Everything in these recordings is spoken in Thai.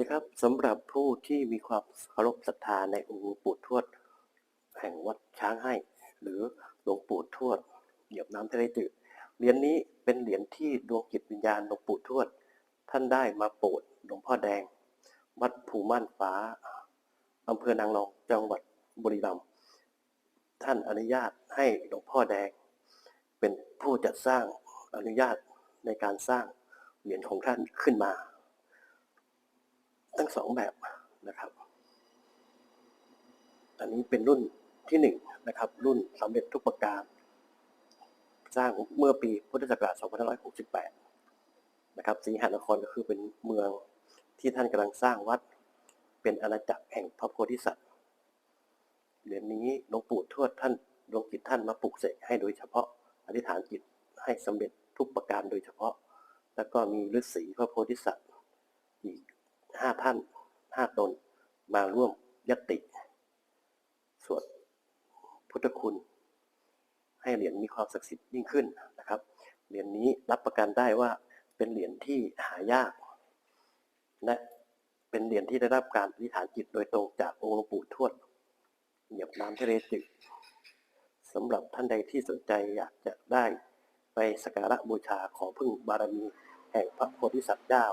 ดีครับสำหรับผู้ที่มีความเคารพศรัทธาในองค์หลวงปู่ทวด แห่งวัดช้างให้ หรือหลวงปู่ทวดเหยียบน้ำทะเลจืดเหรียญนี้เป็นเหรียญที่ดวงจิตวิญญาณหลวงปู่ทวด ท่านได้มาโปรดหลวงพ่อแดง วัดภูม่านฟ้าอำเภอนางรองจังหวัดบุรีรัมย์ท่านอนุญาตให้หลวงพ่อแดง เป็นผู้จัดสร้างอนุญาตในการสร้างเหรียญของท่านขึ้นมา ทั้งสองแบบนะครับ อันนี้เป็นรุ่นที่หนึ่งนะครับ รุ่นสำเร็จทุกประการ สร้างเมื่อปีพุทธศักราช 2568 นะครับศรีหานครก็คือเป็นเมืองที่ท่านกำลังสร้างวัด เป็นอาณาจักรแห่งพระโพธิสัตว์เหรียญนี้หลวงปู่ทวดท่านดวงจิตท่านมาปลุกเสกให้โดยเฉพาะอธิษฐานจิตให้สำเร็จทุกประการโดยเฉพาะ แล้วก็มีฤาษีพระโพธิสัตว์อีก ห้าท่านห้าตนมาร่วมยตติ สวดพุทธคุณ ให้เหรียญมีความศักดิ์สิทธิ์ยิ่งขึ้นนะครับ เหรียญนี้รับประกันได้ว่าเป็นเหรียญที่หายาก และเป็นเหรียญที่ได้รับการอธิษฐานจิตโดยตรงจากองค์หลวงปู่ทวดเหยียบน้ำทะเลจืดสำหรับท่านใดที่สนใจอยากจะได้ไปสักการะบูชาขอพึ่งบารมีแห่งพระโพธิสัตว์เจ้า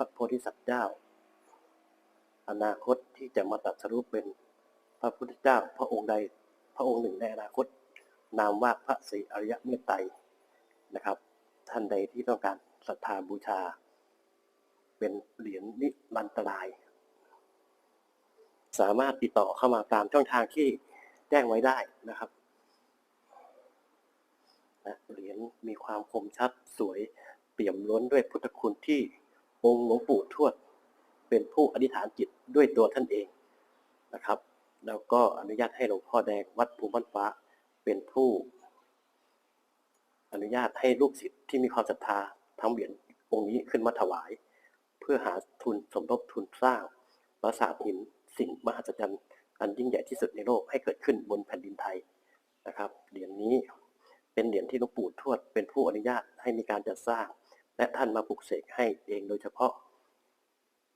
ระโพธิสัตว์เจ้า อนาคตที่จะมาตัดสรุปเป็นพระพุทธเจ้าพระองค์ใดพระองค์หนึ่งในอนาคต นามว่าพระศรีอริยเมตไตรนะครับ ท่านใดที่ต้องการศรัทธาบูชา เป็นเหรียญนิรันตราย สามารถติดต่อเข้ามาตามช่องทางที่แจ้งไว้ได้นะครับนะเหรียญมีความคมชัดสวยเปี่ยมล้นด้วยพุทธคุณที่ องค์หลวงปู่ทวดเป็นผู้อธิษฐานจิตด้วยตัวท่านเองนะครับ แล้วก็อนุญาตให้หลวงพ่อแดงวัดภูมิบ้านฟ้าเป็นผู้ อนุญาตให้ลูกศิษย์ที่มีความศรัทธาทำเหรียญองค์นี้ขึ้นมาถวาย เพื่อหาทุนสมทบทุนสร้างปราสาทหินสิ่งมหัศจรรย์อันยิ่งใหญ่ที่สุดในโลกให้เกิดขึ้นบนแผ่นดินไทยนะครับเหรียญนี้เป็นเหรียญที่หลวงปู่ทวดเป็นผู้อนุญาตให้มีการจัดสร้าง และท่านมาปลุกเสกให้เองโดยเฉพาะ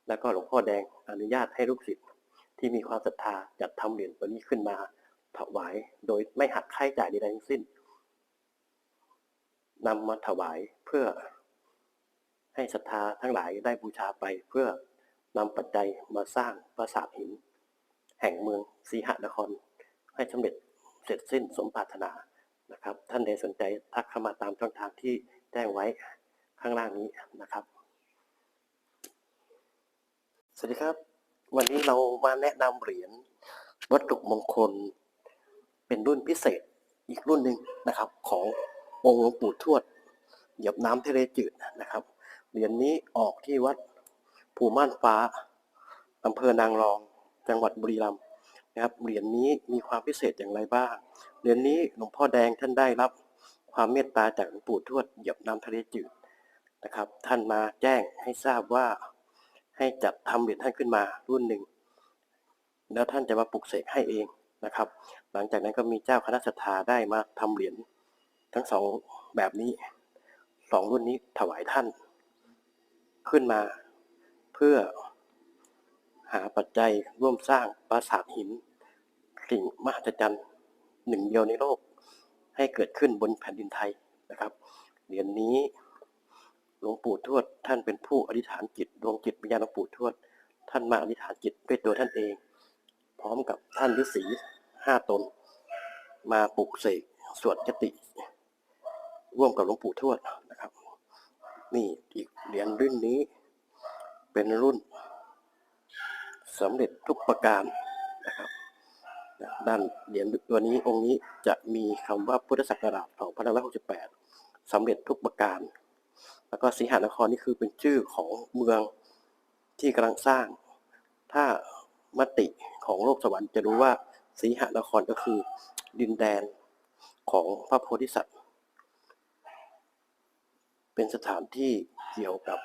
แล้วก็หลวงพ่อแดงอนุญาตให้ลูกศิษย์ที่มีความศรัทธาจัดทำเหรียญตัวนี้ขึ้นมาถวายโดยไม่หักค่าใช้จ่ายใดๆทั้งสิ้นนำมาถวายเพื่อให้ศรัทธาทั้งหลายได้บูชาไปเพื่อนำปัจจัยมาสร้างปราสาทหิน แห่งเมืองศรีหนคร ให้สำเร็จเสร็จสิ้นสมปรารถนานะครับ ท่านใดสนใจทักเข้ามาตามช่องทางที่แจ้งไว้ ข้างล่างนี้นะครับ สวัสดีครับ วันนี้เรามาแนะนำเหรียญวัตถุมงคล เป็นรุ่นพิเศษอีกรุ่นหนึ่งนะครับ ขององค์หลวงปู่ทวด เหยียบน้ำทะเลจืดนะครับ เหรียญนี้ออกที่วัดภูม่านฟ้าอำเภอนางรองจังหวัดบุรีรัมย์นะครับ เหรียญนี้มีความพิเศษอย่างไรบ้าง เหรียญนี้หลวงพ่อแดงท่านได้รับความเมตตาจากหลวงปู่ทวดเหยียบน้ำทะเลจืด นะครับ ท่านมาแจ้งให้ทราบว่าให้จัดทำเหรียญท่านขึ้นมารุ่นหนึ่ง แล้วท่านจะมาปลุกเสกให้เองนะครับ หลังจากนั้นก็มีเจ้าคณะศรัทธาได้มาทำเหรียญทั้งสองแบบนี้สองรุ่นนี้ถวายท่าน ขึ้นมาเพื่อหาปัจจัยร่วมสร้างปราสาทหิน สิ่งมหัศจรรย์หนึ่งเดียวในโลกให้เกิดขึ้นบนแผ่นดินไทยนะครับเหรียญนี้ หลวงปู่ทวด ท่านเป็นผู้อธิษฐานจิตดวงจิตวิญญาณหลวงปู่ทวด ท่านมาอธิษฐานจิตด้วยตัวท่านเอง พร้อมกับท่านฤาษีห้าตน มาปลุกเสกสวดยติ ร่วมกับหลวงปู่ทวดนะครับ นี่อีกเหรียญรุ่นนี้ เป็นรุ่นสำเร็จทุกประการนะครับด้านเหรียญตัวนี้องค์นี้จะมีคำว่าพุทธศักราช2568สำเร็จทุกประการ แล้วก็สีหานครนี่คือเป็นชื่อของเมืองที่กำลังสร้าง ถ้ามติของโลกสวรรค์จะรู้ว่าสีหานครก็คือดินแดนของพระโพธิสัตว์ เป็นสถานที่เกี่ยวกับ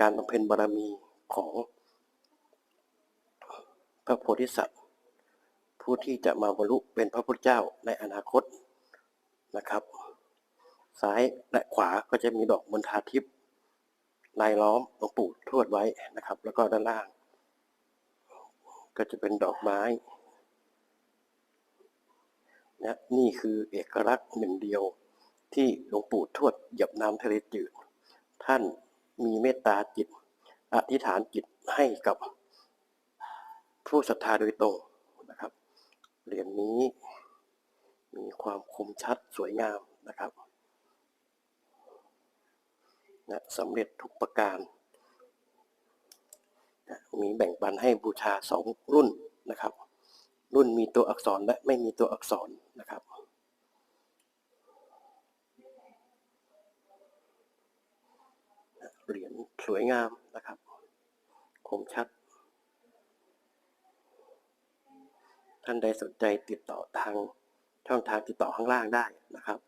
การบำเพ็ญบารมีของพระโพธิสัตว์ ผู้ที่จะมาบรรลุเป็นพระพุทธเจ้าในอนาคตนะครับ ซ้ายและขวาก็จะมีดอกมณฑาทิพย์ลายล้อมหลวงปู่ทวดไว้นะครับ แล้วก็ด้านล่าง ก็จะเป็นดอกไม้นะนี่คือเอกลักษณ์หนึ่งเดียวที่หลวงปู่ทวดหยียบน้ำทะเลจืด ท่านมีเมตตาจิต อธิษฐานจิตให้กับผู้ศรัทธาโดยตรงนะครับเหรียญนี้มีความคมชัดสวยงามนะครับ นะสำเร็จทุกประการนะมีแบ่งปันให้บูชาสองรุ่นนะครับ รุ่นมีตัวอักษรและไม่มีตัวอักษรนะครับเหรียญสวยงามนะครับคมชัด ท่านใดสนใจติดต่อทางช่องทางติดต่อข้างล่างได้นะครับ